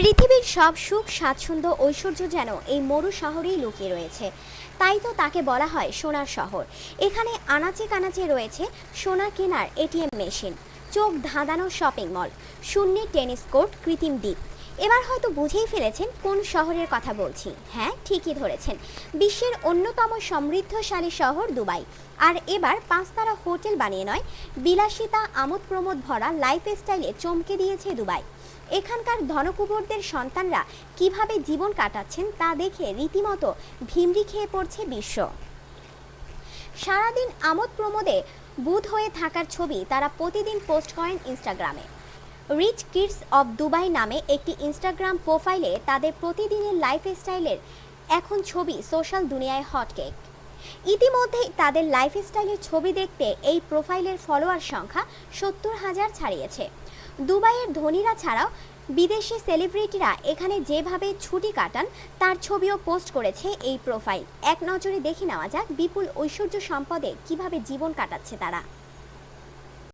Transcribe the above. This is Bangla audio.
পৃথিবীর সব সুখ, স্বাচ্ছন্দ্য, ঐশ্বর্য যেন এই মরু শহরেই লুকিয়ে রয়েছে। তাই তো তাকে বলা হয় সোনার শহর। এখানে আনাচে কানাচে রয়েছে সোনা কেনার এটিএম মেশিন, চোখ ধাঁধানো শপিং মল, শূন্যে টেনিস কোর্ট, কৃত্রিম দ্বীপ। এবার হয়তো বুঝেই ফেলেছেন কোন শহরের কথা বলছি। হ্যাঁ ঠিকই ধরেছেন। বিশ্বের অন্যতম সমৃদ্ধশালী শহর দুবাই। আর এবার পাঁচতারা হোটেল বানিয়ে নয়, বিলাসিতা আমোদ প্রমোদ ভরা লাইফস্টাইলে চমকে দিয়েছে দুবাই। এখানকার ধনকুবরদের সন্তানরা কীভাবে জীবন কাটাচ্ছেন তা দেখে রীতিমতো ভিমরি খেয়ে পড়ছে বিশ্ব। সারাদিন আমোদ প্রমোদে বুধ হয়ে থাকার ছবি তারা প্রতিদিন পোস্ট করেন ইনস্টাগ্রামে। রিচ কিডস অব দুবাই নামে একটি ইনস্টাগ্রাম প্রোফাইলে তাদের প্রতিদিনের লাইফস্টাইলের এখন ছবি সোশ্যাল দুনিয়ায় হটকেক ইতিমধ্যেই তাদের লাইফস্টাইলের ছবি দেখতে এই প্রোফাইলের ফলোয়ার সংখ্যা সত্তর হাজার ছাড়িয়েছে। দুবাইয়ের ধনীরা ছাড়াও বিদেশি সেলিব্রিটিরা এখানে যেভাবে ছুটি কাটান, তার ছবিও পোস্ট করেছে এই প্রোফাইল এক নজরে দেখে নেওয়া যাক বিপুল ঐশ্বর্য সম্পদে কীভাবে জীবন কাটাচ্ছে তারা।